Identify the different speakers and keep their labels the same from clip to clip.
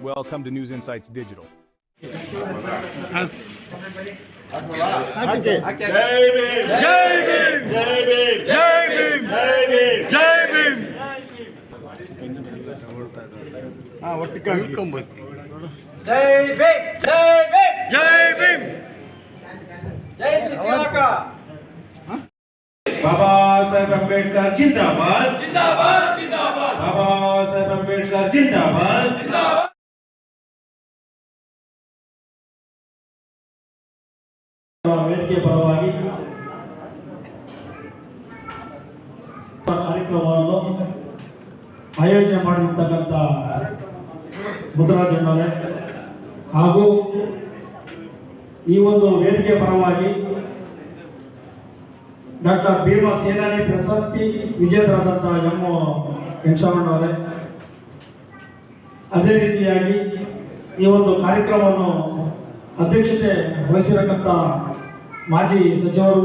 Speaker 1: Welcome to News Insights Digital.
Speaker 2: ಜೈ ಭೀಮ್ ಜೈ ಭೀಮ್ ಜೈ ಭೀಮ್ ಜೈ ಸಿದ್ಧಾಕ
Speaker 3: ಬಾಬಾ ಸಾಹೇಬ್ ಅಂಬೇಡ್ಕರ್ ಜಿಂದಾಬಾದ್
Speaker 2: ಜಿಂದಾಬಾದ್ ಜಿಂದಾಬಾದ್
Speaker 3: ಬಾಬಾ ಸಾಹೇಬ್ ಅಂಬೇಡ್ಕರ್ ಜಿಂದಾಬಾದ್
Speaker 2: ಜಿಂದಾಬಾದ್
Speaker 3: ವೇದಿಕೆ ಪರವಾಗಿ ಕಾರ್ಯಕ್ರಮವನ್ನು ಆಯೋಜನೆ ಮಾಡಿರ್ತಕ್ಕಂಥ ಮುದ್ರಾಜಣ್ಣವರೇ ಹಾಗೂ ಈ ಒಂದು ವೇದಿಕೆ ಪರವಾಗಿ ಡಾಕ್ಟರ್ ಭೀಮ ಸೇನಾನಿ ಪ್ರಶಸ್ತಿ ವಿಜೇತರಾದಂತಹ ಎಂ ವೆಂಕಟರಮಣವರೇ ಅದೇ ರೀತಿಯಾಗಿ ಈ ಒಂದು ಕಾರ್ಯಕ್ರಮವನ್ನು ಅಧ್ಯಕ್ಷತೆ ವಹಿಸಿರತಕ್ಕಂಥ ಮಾಜಿ ಸಚಿವರು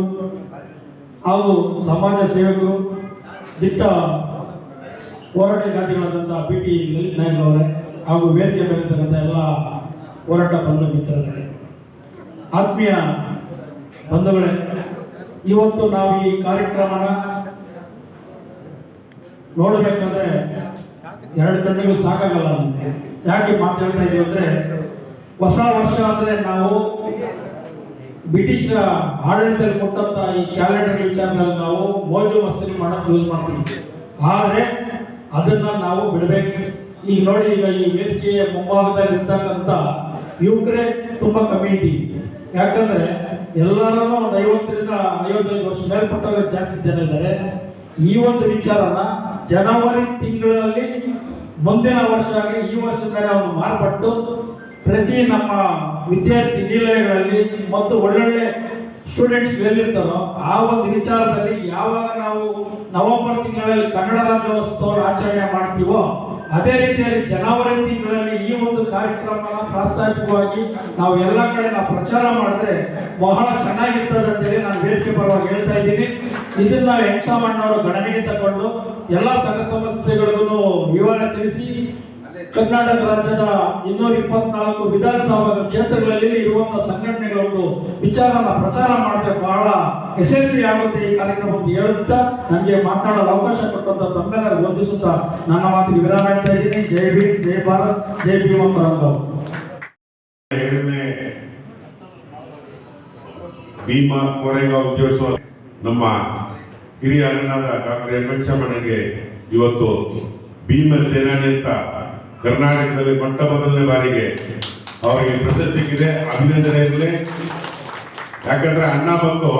Speaker 3: ಹಾಗೂ ಸಮಾಜ ಸೇವಕರು, ದಿಟ್ಟ ಹೋರಾಟಗಾತಿಗಳಾದಂಥ ಪಿ ಟಿ ಲಲಿತ್ ನಾಯ್ಕ ಹಾಗೂ ವೇದಿಕೆ ಮೇಲಿರ್ತಕ್ಕಂಥ ಎಲ್ಲ ಹೋರಾಟ ಬಂಧು ಮಿತ್ರರೇ, ಆತ್ಮೀಯ ಬಂಧುಗಳೇ, ಇವತ್ತು ನಾವು ಈ ಕಾರ್ಯಕ್ರಮನ ನೋಡಬೇಕಾದ್ರೆ ಎರಡು ಕಣ್ಣಿಗೂ ಸಾಕಾಗಲ್ಲ ನಮಗೆ. ಯಾಕೆ ಮಾತಾಡ್ತಾ ಇದೀವಿ ಅಂದ್ರೆ ಹೊಸ ವರ್ಷ ಅಂದ್ರೆ ನಾವು ಬ್ರಿಟಿಷರ ಆಡಳಿತದಲ್ಲಿ ಕೊಟ್ಟಂತ ಈ ಕ್ಯಾಲೆಂಡರ್ ವಿಚಾರದಲ್ಲಿ ನಾವು ಮೋಜು ಮಸ್ತಿ ಮಾಡಕ್ ಯೂಸ್ ಮಾಡ್ತೀವಿ ಆದ್ರೆ ಅದನ್ನ ನಾವು ಬಿಡಬೇಕು. ಈಗ ನೋಡಿ, ಈಗ ಈ ವೇದಿಕೆಯ ಮುಂಭಾಗದಲ್ಲಿ ಇರ್ತಕ್ಕಂಥ ಯುವಕರೇ ತುಂಬಾ ಕಮ್ಯುನಿಟಿ ಯಾಕಂದ್ರೆ ಎಲ್ಲರೂ ಒಂದು ಐವತ್ತರಿಂದ ಐವತ್ತೈದು ವರ್ಷ ಮೇಲ್ಪಟ್ಟವರು ಜಾಸ್ತಿ ಜನ ಇದ್ದಾರೆ ಈ ಒಂದು ವಿಚಾರನ ಜನವರಿ ತಿಂಗಳಲ್ಲಿ ಮುಂದಿನ ವರ್ಷ ಆಗಲಿ ಈ ವರ್ಷದ ಮೇಲೆ ಅವನು ಮಾರ್ಪಟ್ಟು ಪ್ರತಿ ನಮ್ಮ ವಿದ್ಯಾರ್ಥಿ ನಿಲಯಗಳಲ್ಲಿ ಮತ್ತು ಒಳ್ಳೊಳ್ಳೆ ಸ್ಟೂಡೆಂಟ್ಸ್ ಎಲ್ಲಿರ್ತಾರೋ ಆ ಒಂದು ವಿಚಾರದಲ್ಲಿ ಯಾವಾಗ ನಾವು ನವೆಂಬರ್ ತಿಂಗಳಲ್ಲಿ ಕನ್ನಡ ರಾಜ್ಯೋತ್ಸವ ಆಚರಣೆ ಮಾಡ್ತೀವೋ, ಅದೇ ರೀತಿಯಲ್ಲಿ ಜನವರಿ ತಿಂಗಳಲ್ಲಿ ಈ ಒಂದು ಕಾರ್ಯಕ್ರಮನ ಪ್ರಾಸ್ತಾವಿಕವಾಗಿ ನಾವು ಎಲ್ಲ ಕಡೆ ನಾವು ಪ್ರಚಾರ ಮಾಡಿದ್ರೆ ಬಹಳ ಚೆನ್ನಾಗಿರ್ತದೆ ಅಂತೇಳಿ ನಾನು ಹೇಳಿಕೆ ಪರವಾಗಿ ಹೇಳ್ತಾ ಇದ್ದೀನಿ. ಇದನ್ನ ನಾವು ಹೆಂಗಸಾಮಣ್ಣವರು ಗಣನೆಗೆ ತಗೊಂಡು ಎಲ್ಲ ಸಂಘ ಸಂಸ್ಥೆಗಳಿಗೂ ವಿವರ ತಿಳಿಸಿ ಕರ್ನಾಟಕ ರಾಜ್ಯದ ಇನ್ನೂರ ಇಪ್ಪತ್ನಾಲ್ಕು ವಿಧಾನಸಭಾ ಕ್ಷೇತ್ರಗಳಲ್ಲಿ ಇರುವಂತಹ ಸಂಘಟನೆಗಳೊಂದು ವಿಚಾರನ ಪ್ರಚಾರ ಮಾಡಿದ್ರೆ ಬಹಳ ಯಶಸ್ವಿ ಆಗುತ್ತೆ ಈ ಕಾರ್ಯಕ್ರಮ ಅಂತ ಹೇಳುತ್ತಾ ನನಗೆ ಮಾತನಾಡಲು ಅವಕಾಶ ಕೊಟ್ಟಂತ ತಮ್ಮೆಲ್ಲರೂ ವಂದಿಸುತ್ತಾ ನನ್ನ ಮಾತಿಗೆ ವಿರಾಮ ಹೇಳ್ತಾ ಇದ್ದೀನಿ. ಜೈ ಭೀಮ್, ಜೈ ಭಾರತ್, ಜೈ ಭೀಮ ಪರಂಗ
Speaker 4: ಏಳನೇ ಭೀಮಾ ಕೋರೆಗಾಂವ್ ಉದ್ಯೋಗಿಸುವ ನಮ್ಮ ಹಿರಿಯ ಡಾಕ್ಟರ್ ಎಂ ಮನೆಗೆ ಇವತ್ತು ಭೀಮ ಸೇನಾನಿ ಅಂತ ಕರ್ನಾಟಕದಲ್ಲಿ ಮೊಟ್ಟ ಮೊದಲನೇ ಬಾರಿಗೆ ಅವರಿಗೆ ಪ್ರಶಸ್ತಿ ಸಿಕ್ಕಿದೆ ಅಭಿನಂದನೆ ಇರಲಿ ಯಾಕಂದ್ರೆ ಅಣ್ಣ ಬಂದು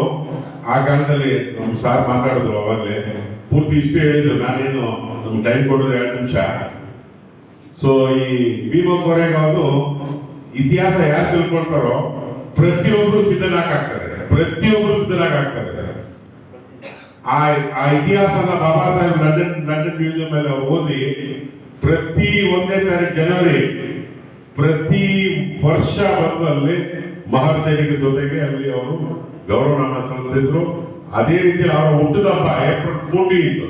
Speaker 4: ಆ ಕಾಲದಲ್ಲಿ ನಮ್ಮ ಸಾರ್ ಮಾತಾಡಿದ್ರು ಅವಾಗಲೇ. ಪೂರ್ತಿ ಇಷ್ಟು ಹೇಳಿದ್ರು, ನಾನೇನು ನಮ್ಗೆ ಟೈಮ್ ಕೊಡೋದು ಎರಡು ನಿಮಿಷ. ಸೊ ಈ ಭೀಮಾ ಕೊರೆಗ ಅವರು ಇತಿಹಾಸ ಯಾರು ತಿಳ್ಕೊಳ್ತಾರೋ ಪ್ರತಿಯೊಬ್ಬರು ಸಿದ್ಧನಾಗ್ತಾರೆ. ಪ್ರತಿಯೊಬ್ಬರು ಸಿದ್ಧನಾಗ್ತಾರೆ. ಆ ಆ ಇತಿಹಾಸನ Baba Saheb London London museum ಮೇಲೆ ಓದಿ ಪ್ರತಿ ಒಂದನೇ ತಾರೀಕು ಜನವರಿ, ಪ್ರತಿ ವರ್ಷ ಬಂದು ಅಲ್ಲಿ ಸೈನಿಕರ ಜೊತೆಗೆ ಅಲ್ಲಿ ಅವರು ಗೌರವನನ್ನ ಸಲ್ಲಿಸಿದ್ರು. ಅದೇ ರೀತಿ ಅವರ ಹುಟ್ಟುದಬ್ಬ ಏಪ್ರಿಲ್ ಫೋರ್ಟೀನ್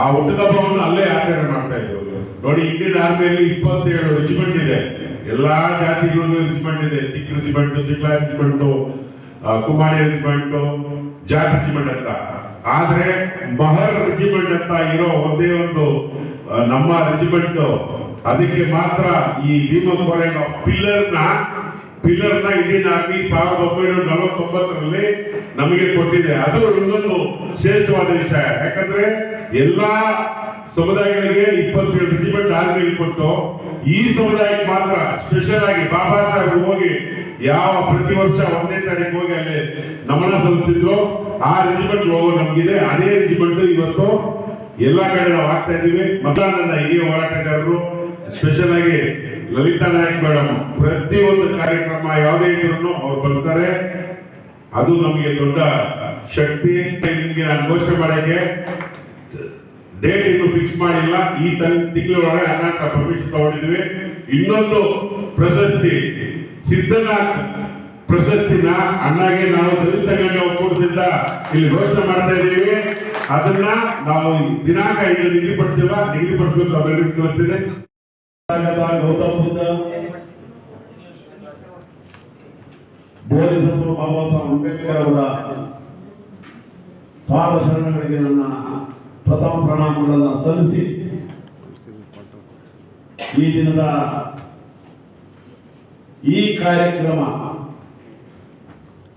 Speaker 4: ಆ ಹುಟ್ಟಿದ ಹಬ್ಬವನ್ನು ಅಲ್ಲೇ ಆಚರಣೆ ಮಾಡ್ತಾ ಇದ್ರು. ನೋಡಿ, ಇಂಡಿಯನ್ ಆರ್ಮಿಯಲ್ಲಿ ಇಪ್ಪತ್ತೇಳು ರೆಜಿಮೆಂಟ್ ಇದೆ. ಎಲ್ಲಾ ಜಾತಿಗಳಿಗೂ ರೆಜಿಮೆಂಟ್ ಇದೆ. ಸಿಖ್ ರೆಜಿಮೆಂಟ್ ಸಿಕ್ಲಾ ರೆಜಿಮೆಂಟ್ ಕುಮಾರಿ ರೆಜಿಮೆಂಟ್ ಜಾಟ್ ರೆಜಿಮೆಂಟ್ ಅಂತ. ಆದ್ರೆ ಮಹರ್ ರೆಜಿಮೆಂಟ್ ಅಂತ ಇರೋ ಒಂದೇ ಒಂದು ನಮ್ಮ ರೆಜಿಮೆಂಟ್. ಅದಕ್ಕೆ ಮಾತ್ರ ಈ ಭೀಮ ಪಿಲ್ಲರ್ನ ಪಿಲ್ಲರ್ನ ಪಿಲ್ಲರ್ನ ಇಂಡಿಯನ್ ಆರ್ಮಿ ಸಾವಿರದ ಒಂಬೈನೂರ ನಲವತ್ತೊಂಬತ್ತರಲ್ಲಿ ನಮಗೆ ಕೊಟ್ಟಿದೆ. ಅದು ಇನ್ನೊಂದು ಶ್ರೇಷ್ಠವಾದ ವಿಷಯ. ಯಾಕಂದ್ರೆ ಎಲ್ಲಾ ಸಮುದಾಯಗಳಿಗೆ ಇಪ್ಪತ್ತೇಳು ರೆಜಿಮೆಂಟ್ ಆರ್ಮಿ ಕೊಟ್ಟು, ಈ ಸಮುದಾಯಕ್ಕೆ ಮಾತ್ರ ಸ್ಪೆಷಲ್ ಆಗಿ ಬಾಬಾ ಸಾಹೇಬ್ ಹೋಗಿ ಯಾವ ಪ್ರತಿ ವರ್ಷ ಒಂದನೇ ತಾರೀಕು ಹೋಗಿ ಅಲ್ಲಿ ನಮನ ಸಲ್ಲಿಸಿದ್ರು ಆ ರೆಜಿಮೆಂಟ್ ಹೋಗೋ ನಮ್ಗಿದೆ. ಅದೇ ರೆಜಿಮೆಂಟ್ ಇವತ್ತು ಎಲ್ಲಾ ಕಡೆ ನಾವು ಆಗ್ತಾ ಮೊದಲ ನನ್ನ ಹಿರಿಯ ಹೋರಾಟಗಾರರು ಸ್ಪೆಷಲ್ ಆಗಿ ಲಲಿತಾ ನಾಯಕ್ ಮೇಡಮ್ ಪ್ರತಿಯೊಂದು ಕಾರ್ಯಕ್ರಮ ಯಾವುದೇ ಇದ್ರು ಅವ್ರು ಬರ್ತಾರೆ. ಅದು ನಮಗೆ ದೊಡ್ಡ ಶಕ್ತಿ. ನಿಮ್ಗೆ ನಾನು ಘೋಷಣೆ ಮಾಡಕ್ಕೆ ಡೇಟ್ ಇನ್ನು ಫಿಕ್ಸ್ ಮಾಡಿಲ್ಲ. ಈ ತಿಂಗಳೊಳಗೆ ಅನ್ನ ಪರ್ಮಿಷನ್ ತಗೊಂಡಿದ್ವಿ ಇನ್ನೊಂದು ಪ್ರಶಸ್ತಿ ಸಿದ್ಧನಾಥ್ ಪ್ರಶಸ್ತಿನ ಅಣ್ಣಗೆ ನಾವು ದಲಿತ ಸಂಘಟನೆ ಒಕ್ಕೂಟದಿಂದ ಇಲ್ಲಿ ಘೋಷಣೆ ಮಾಡ್ತಾ ಇದ್ದೀವಿ. ಅದನ್ನ ನಾವು ದಿನಾಂಕ ಇಲ್ಲಿ ನಿಗದಿಪಡಿಸಿಲ್ಲ. ನಿಗದಿಪಡಿಸಬೇಕು ಅವೆಲ್ಲರಿಗೂ ತಿಳಿಸ್ತೀನಿ
Speaker 5: ಗೌತಮ್ ಬುದ್ಧ ಬೋಧಿಸತ್ವ ಬಾಬಾ ಸಾಹೇಬ್ ಅಂಬೇಡ್ಕರ್ ಅವರ ಪಾದಶರಣಗಳಿಗೆ ನನ್ನ ಪ್ರಥಮ ಪ್ರಣಾಮಗಳನ್ನು ಸಲ್ಲಿಸಿ ಈ ದಿನದ ಈ ಕಾರ್ಯಕ್ರಮ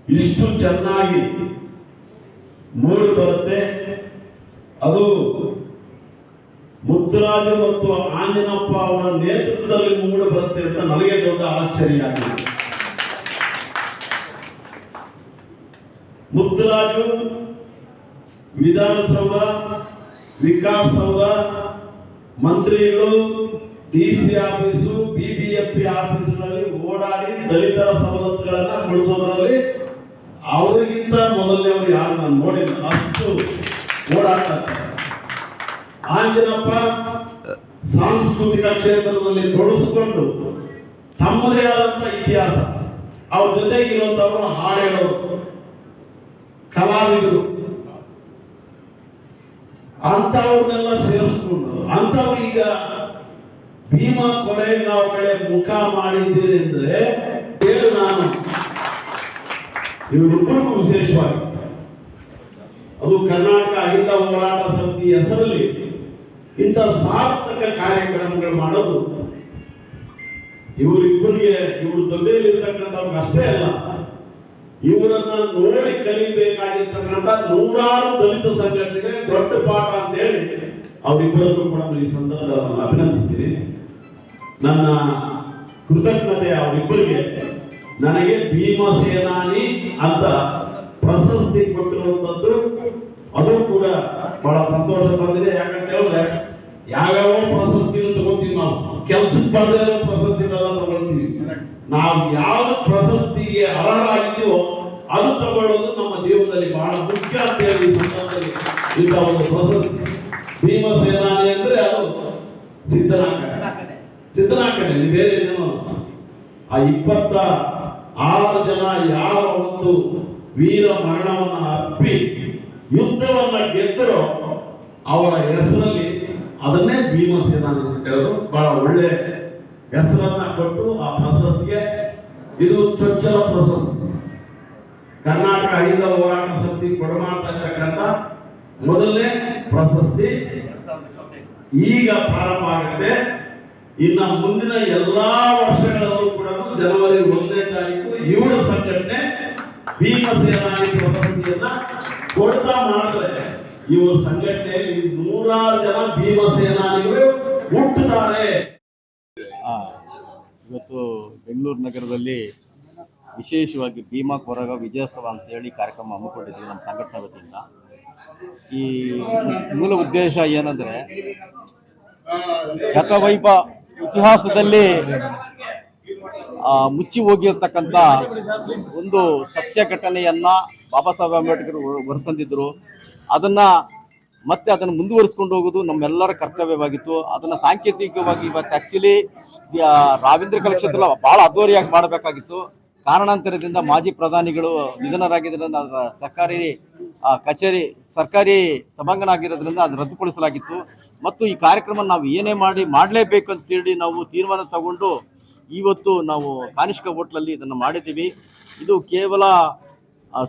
Speaker 5: ಇಷ್ಟು ಚೆನ್ನಾಗಿ ಮೂಡಿ ಬರುತ್ತೆ ಅದು ಮುತ್ತುರಾಜು ಮತ್ತು ಆಂಜನಪ್ಪ ಅವರ ನೇತೃತ್ವದಲ್ಲಿ ಮೂಡಿ ಬರುತ್ತೆ ಅಂತ ನನಗೆ ದೊಡ್ಡ ಆಶ್ಚರ್ಯ ಆಗಿದೆ. ಮುತ್ತುರಾಜು ವಿಧಾನಸೌಧ, ವಿಕಾಸಸೌಧ, ಮಂತ್ರಿಗಳು ಡಿ ಸಿ ಆಫೀಸು ಬಿಬಿಎಂಪಿ ಆಫೀಸ್ಗಳಲ್ಲಿ ಓಡಾಡಿ ದಲಿತರ ಸವಲತ್ತುಗಳನ್ನ ಕೊಡಿಸೋದ್ರಲ್ಲಿ ಅವರಿಗಿಂತ ಮೊದಲನೇ ಅವರು ಯಾರು ನಾನು ನೋಡಿಲ್ಲ. ಅಷ್ಟು ಓಡಾಡ್ತಾರೆ ಆಂಜನಪ್ಪ ಸಾಂಸ್ಕೃತಿಕ ಕ್ಷೇತ್ರದಲ್ಲಿ ತೊಡಗಿಸಿಕೊಂಡು ತಮ್ಮದೇ ಆದಂತ ಇತಿಹಾಸ, ಅವ್ರ ಜೊತೆಗಿರುವಂತವರು ಹಾಡು ಹೇಳೋರು ಕಲಾವಿದರು. ಅಂತವ್ರನ್ನೆಲ್ಲ ಸೇರಿಸ್ಕೊಂಡು ಅಂತವ್ರು ಈಗ ಭೀಮಾ ನಾವು ಕಡೆ ಮುಖ ಮಾಡಿದ್ದೀರಿ ಅಂದ್ರೆ ಕೇಳು ನಾನು. ಇವರಿಬ್ಬರಿಗೂ ವಿಶೇಷವಾಗಿ. ಅದು ಕರ್ನಾಟಕ ಅಹಿಂದ ಹೋರಾಟ ಸಮಿತಿ ಹೆಸರಲ್ಲಿ ಇಂಥ ಸಾರ್ಥಕ ಕಾರ್ಯಕ್ರಮಗಳು ಮಾಡೋದು. ಇವರಿಬ್ಬರಿಗೆ ಇವರು ಜೊತೆಯಲ್ಲಿರ್ತಕ್ಕಂಥವ್ರಿಗೆ ಅಷ್ಟೇ ಅಲ್ಲ, ಇವರನ್ನ ನೋಡಿ ಕಲಿಬೇಕಾಗಿರ್ತಕ್ಕಂಥ ನೂರಾರು ದಲಿತ ಸಂಘಟನೆ ದೊಡ್ಡ ಪಾಠ ಅಂತ ಹೇಳಿ ಅವರಿಬ್ಬರನ್ನು ಕೂಡ ಈ ಸಂದರ್ಭದಲ್ಲಿ ಅಭಿನಂದಿಸ್ತೀನಿ. ನನ್ನ ಕೃತಜ್ಞತೆ ಅವರಿಬ್ಬರಿಗೆ ನನಗೆ ಭೀಮಸೇನಾನಿ ಅಂತ ಪ್ರಶಸ್ತಿ ಕೊಟ್ಟಿರುವಂಥದ್ದು. ಅದು ಕೂಡ ಬಹಳ ಸಂತೋಷ ತಂದಿದೆ. ಯಾಕಂತ ಹೇಳಿದ್ರೆ ಯಾವ್ಯಾವ ಪ್ರಶಸ್ತಿಗಳು ತಗೋತೀವಿ ನಾವು. ಕೆಲ್ಸಕ್ಕೆ ಇರೋ ಪ್ರಶಸ್ತಿಗಳೆಲ್ಲ ತಗೊಳ್ತೀವಿ. ನಾವು ಯಾವ ಪ್ರಶಸ್ತಿಗೆ ಅರ್ಹರಾಗಿದ್ದೀವೋ ಅದು ತಗೊಳ್ಳೋದು ನಮ್ಮ ಜೀವನದಲ್ಲಿ ಬಹಳ ಮುಖ್ಯ ಅಂತ ಹೇಳಿ ಒಂದು ಪ್ರಶಸ್ತಿ ಭೀಮ ಸೇನಾನಿ ಅಂದ್ರೆ ಅದು ನೀವು ಬೇರೆ ಏನು ಆ ಇಪ್ಪತ್ತ ಆರು ಜನ ಯಾವ ಒಂದು ವೀರ ಮರಣವನ್ನ ಅಪ್ಪಿ ಯುದ್ಧವನ್ನ ಗೆದ್ದರೋ ಅವರ ಹೆಸರಲ್ಲಿ ಅದನ್ನೇ ಭೀಮಸೇನ ಅಂತ ಕರೆದು ಬಹಳ ಒಳ್ಳೆ ಹೆಸರನ್ನ ಕೊಟ್ಟು ಆ ಪ್ರಶಸ್ತಿಗೆ ಇದು ಚೊಚ್ಚಲ ಪ್ರಶಸ್ತಿ. ಕರ್ನಾಟಕ ಅಹಿಂದ ಹೋರಾಟ ಸಮಿತಿ ಕೊಡಮಾಡ್ತಾ ಇರ್ತಕ್ಕಂಥ ಮೊದಲನೇ ಪ್ರಶಸ್ತಿ. ಈಗ ಪ್ರಾರಂಭ ಆಗುತ್ತೆ. ಇನ್ನ ಮುಂದಿನ ಎಲ್ಲಾ ವರ್ಷಗಳಲ್ಲೂ ಕೂಡ ಜನವರಿ ಒಂದನೇ ತಾರೀಕು ಇವಳ ಸಂಘಟನೆ ಭೀಮಸೇನಾನಿ ಪ್ರಶಸ್ತಿಯನ್ನ ಕೊಡ್ತಾ ಮಾಡಿದ್ರೆ ಇವರ ಸಂಘಟನೆಯಲ್ಲಿ ನೂರಾರು ಜನ ಭೀಮಸೇನಾನಿಗಳು ಹುಟ್ಟುತ್ತಾರೆ
Speaker 6: ಇವತ್ತು ಬೆಂಗಳೂರು ನಗರದಲ್ಲಿ ವಿಶೇಷವಾಗಿ ಭೀಮಾ ಕೊರಗ ವಿಜಯೋತ್ಸವ ಅಂತೇಳಿ ಕಾರ್ಯಕ್ರಮ ಹಮ್ಮಿಕೊಂಡಿದ್ದೀವಿ ನಮ್ಮ ಸಂಘಟನೆ ವತಿಯಿಂದ. ಈ ಮೂಲ ಉದ್ದೇಶ ಏನಂದರೆ ಗತವೈಭ ಇತಿಹಾಸದಲ್ಲಿ ಮುಚ್ಚಿ ಹೋಗಿರ್ತಕ್ಕಂಥ ಒಂದು ಸತ್ಯ ಘಟನೆಯನ್ನ ಬಾಬಾ ಸಾಹೇಬ್ ಅಂಬೇಡ್ಕರ್ ಹೊರತಂದಿದ್ರು ಅದನ್ನ ಮತ್ತೆ ಅದನ್ನು ಮುಂದುವರಿಸ್ಕೊಂಡು ಹೋಗೋದು ನಮ್ಮೆಲ್ಲರ ಕರ್ತವ್ಯವಾಗಿತ್ತು. ಅದನ್ನ ಸಾಂಕೇತಿಕವಾಗಿ ಇವತ್ತು ಆಕ್ಚುಲಿ ರಾವೀಂದ್ರ ಕಲಕ್ಷೇತ್ರ ಬಹಳ ಅದ್ದೂರಿಯಾಗಿ ಮಾಡಬೇಕಾಗಿತ್ತು. ಕಾರಣಾಂತರದಿಂದ ಮಾಜಿ ಪ್ರಧಾನಿಗಳು ನಿಧನರಾಗಿದ್ದರಿಂದ ಸರ್ಕಾರಿ ಕಚೇರಿ ಸರ್ಕಾರಿ ಸಭಾಂಗಣ ಆಗಿರೋದ್ರಿಂದ ಅದು ರದ್ದುಪಡಿಸಲಾಗಿತ್ತು ಮತ್ತು ಈ ಕಾರ್ಯಕ್ರಮ ನಾವು ಏನೇ ಮಾಡಿ ಮಾಡಲೇಬೇಕು ಅಂತೇಳಿ ನಾವು ತೀರ್ಮಾನ ತಗೊಂಡು ಇವತ್ತು ನಾವು ಕಾನಿಷ್ಕ ಹೋಟ್ಲಲ್ಲಿ ಇದನ್ನು ಮಾಡಿದ್ದೀವಿ. ಇದು ಕೇವಲ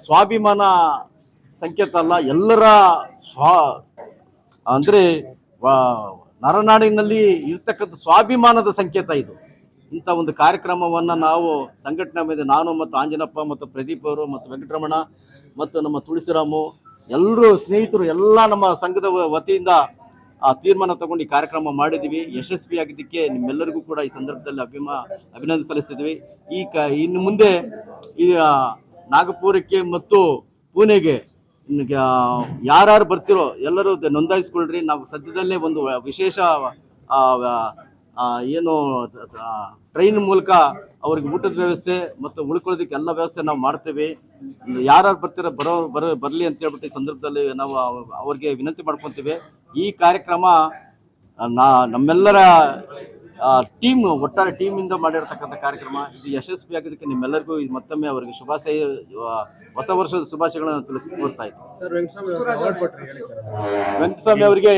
Speaker 6: ಸ್ವಾಭಿಮಾನ ಸಂಕೇತ ಅಲ್ಲ, ಎಲ್ಲರ ಸ್ವಾ, ಅಂದರೆ ನರನಾಡಿನಲ್ಲಿ ಇರ್ತಕ್ಕಂಥ ಸ್ವಾಭಿಮಾನದ ಸಂಕೇತ ಇದು. ಇಂಥ ಒಂದು ಕಾರ್ಯಕ್ರಮವನ್ನು ನಾವು ಸಂಘಟನೆ ಮೇಲೆ ನಾನು ಮತ್ತು ಆಂಜನಪ್ಪ ಮತ್ತು ಪ್ರದೀಪ್ ಅವರು ಮತ್ತು ವೆಂಕಟರಮಣ ಮತ್ತು ನಮ್ಮ ತುಳಸಿರಾಮು ಎಲ್ಲರೂ ಸ್ನೇಹಿತರು ಎಲ್ಲ ನಮ್ಮ ಸಂಘದ ವತಿಯಿಂದ ಆ ತೀರ್ಮಾನ ತಗೊಂಡು ಈ ಕಾರ್ಯಕ್ರಮ ಮಾಡಿದ್ದೀವಿ. ಯಶಸ್ವಿಯಾಗಿದ್ದಕ್ಕೆ ನಿಮ್ಮೆಲ್ಲರಿಗೂ ಕೂಡ ಈ ಸಂದರ್ಭದಲ್ಲಿ ಅಭಿಮಾ, ಅಭಿನಂದನೆ ಸಲ್ಲಿಸಿದ್ವಿ ಈ ಕ, ಇನ್ನು ಮುಂದೆ ಈ ನಾಗಪುರಕ್ಕೆ ಮತ್ತು ಪುಣೆಗೆ ಯಾರ್ಯಾರು ಬರ್ತಿರೋ ಎಲ್ಲರೂ ನೋಂದಾಯಿಸ್ಕೊಳ್ರಿ. ನಾವು ಸದ್ಯದಲ್ಲೇ ಒಂದು ವಿಶೇಷ ಏನು ಟ್ರೈನ್ ಮೂಲಕ ಅವ್ರಿಗೆ ಊಟದ ವ್ಯವಸ್ಥೆ ಮತ್ತು ಉಳ್ಕೊಳ್ಳೋದಕ್ಕೆ ಎಲ್ಲ ವ್ಯವಸ್ಥೆ ನಾವು ಮಾಡ್ತೀವಿ. ಯಾರ್ಯಾರು ಬರ್ತೀರ, ಬರೋ, ಬರ, ಬರಲಿ ಅಂತ ಹೇಳ್ಬಿಟ್ಟು ಈ ಸಂದರ್ಭದಲ್ಲಿ ನಾವು ಅವ- ಅವ್ರಿಗೆ ವಿನಂತಿ ಮಾಡ್ಕೊತೀವಿ ಈ ಕಾರ್ಯಕ್ರಮ, ನಾ, ನಮ್ಮೆಲ್ಲರ ಟೀಮ್ ಒಟ್ಟಾರೆ ಟೀಮ್ ಇಂದ ಮಾಡಿರ್ತಕ್ಕಂಥ ಕಾರ್ಯಕ್ರಮ ಇದು ಯಶಸ್ವಿ ಆಗಿದ್ದಕ್ಕೆ ನಿಮ್ಮೆಲ್ಲರಿಗೂ ಮತ್ತೊಮ್ಮೆ ಅವರಿಗೆ ಶುಭಾಶಯ ಹೊಸ ವರ್ಷದ ಶುಭಾಶಯಗಳನ್ನು ತಿಳಿಸ್ಕೊಡ್ತಾ ಇದ್ದೀನಿ.
Speaker 1: ವೆಂಕಟಸ್ವಾಮಿ
Speaker 6: ಅವರಿಗೆ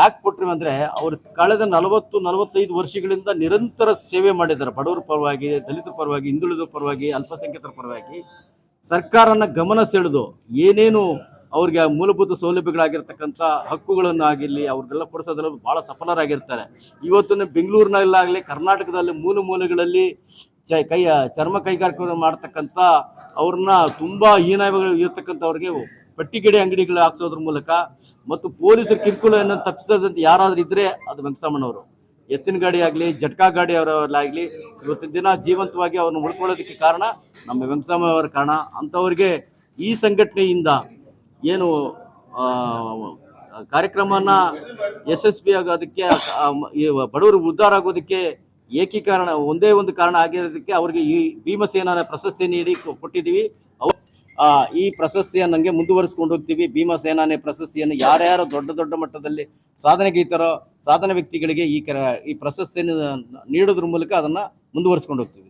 Speaker 6: ಯಾಕೆ ಕೊಟ್ರಿ ಅಂದ್ರೆ ಅವರು ಕಳೆದ ನಲವತ್ತು ನಲವತ್ತೈದು ವರ್ಷಗಳಿಂದ ನಿರಂತರ ಸೇವೆ ಮಾಡಿದ್ದಾರೆ ಬಡವರ ಪರವಾಗಿ ದಲಿತರ ಪರವಾಗಿ ಹಿಂದುಳಿದ ಪರವಾಗಿ ಅಲ್ಪಸಂಖ್ಯಾತರ ಪರವಾಗಿ. ಸರ್ಕಾರನ ಗಮನ ಸೆಳೆದು ಏನೇನು ಅವ್ರಿಗೆ ಮೂಲಭೂತ ಸೌಲಭ್ಯಗಳಾಗಿರ್ತಕ್ಕಂಥ ಹಕ್ಕುಗಳನ್ನು ಆಗಿರಲಿ, ಅವ್ರಿಗೆಲ್ಲ ಕೊಡಿಸೋದ್ರಲ್ಲಿ ಭಾಳ ಸಫಲರಾಗಿರ್ತಾರೆ. ಇವತ್ತು ಬೆಂಗಳೂರಿನಲ್ಲಾಗಲಿ, ಕರ್ನಾಟಕದಲ್ಲಿ ಮೂಲ ಮೂಲೆಗಳಲ್ಲಿ ಚ ಕೈಯ ಚರ್ಮ ಕೈಗಾರಿಕೆ ಮಾಡ್ತಕ್ಕಂಥ ಅವ್ರನ್ನ ತುಂಬ ಹೀನಾಯಗಳು ಇರ್ತಕ್ಕಂಥವ್ರಿಗೆ ಪಟ್ಟಿಗಡೆ ಅಂಗಡಿಗಳು ಹಾಕ್ಸೋದ್ರ ಮೂಲಕ ಮತ್ತು ಪೊಲೀಸರು ಕಿರುಕುಳವನ್ನು ತಪ್ಪಿಸೋದಂತ ಯಾರಾದರೂ ಇದ್ದರೆ ಅದು ವೆಂಕಟರಾಮಣ್ಣವರು ಎತ್ತಿನ ಗಾಡಿ ಆಗಲಿ, ಜಟ್ಕಾ ಗಾಡಿ ಅವರಲ್ಲಾಗಲಿ, ಇವತ್ತಿನ ದಿನ ಜೀವಂತವಾಗಿ ಅವ್ರನ್ನ ಉಳ್ಕೊಳ್ಳೋದಕ್ಕೆ ಕಾರಣ ನಮ್ಮ ವೆಂಕಟರಾಮ ಅವರ ಕಾರಣ. ಅಂಥವ್ರಿಗೆ ಈ ಸಂಘಟನೆಯಿಂದ ಏನು ಕಾರ್ಯಕ್ರಮನ ಯಶಸ್ವಿ ಆಗೋದಕ್ಕೆ ಆ, ಈ ಬಡವರು ಉದ್ಧಾರ ಆಗೋದಕ್ಕೆ ಏಕೀಕರಣ ಒಂದೇ ಒಂದು ಕಾರಣ ಆಗಿರೋದಕ್ಕೆ ಅವರಿಗೆ ಈ ಭೀಮಸೇನ ಪ್ರಶಸ್ತಿ ನೀಡಿ ಕೊಟ್ಟಿದ್ದೀವಿ. ಆ, ಈ ಪ್ರಶಸ್ತಿಯನ್ನು ನಂಗೆ ಮುಂದುವರಿಸ್ಕೊಂಡು ಹೋಗ್ತೀವಿ. ಭೀಮಸೇನಾನೆ ಪ್ರಶಸ್ತಿಯನ್ನು ಯಾರ್ಯಾರು ದೊಡ್ಡ ದೊಡ್ಡ ಮಟ್ಟದಲ್ಲಿ ಸಾಧನೆಗೀತರೋ ಸಾಧನೆ ವ್ಯಕ್ತಿಗಳಿಗೆ ಈ ಕರ ಈ ಪ್ರಶಸ್ತಿಯನ್ನು ನೀಡೋದ್ರ ಮೂಲಕ ಅದನ್ನು ಮುಂದುವರಿಸ್ಕೊಂಡು ಹೋಗ್ತೀವಿ.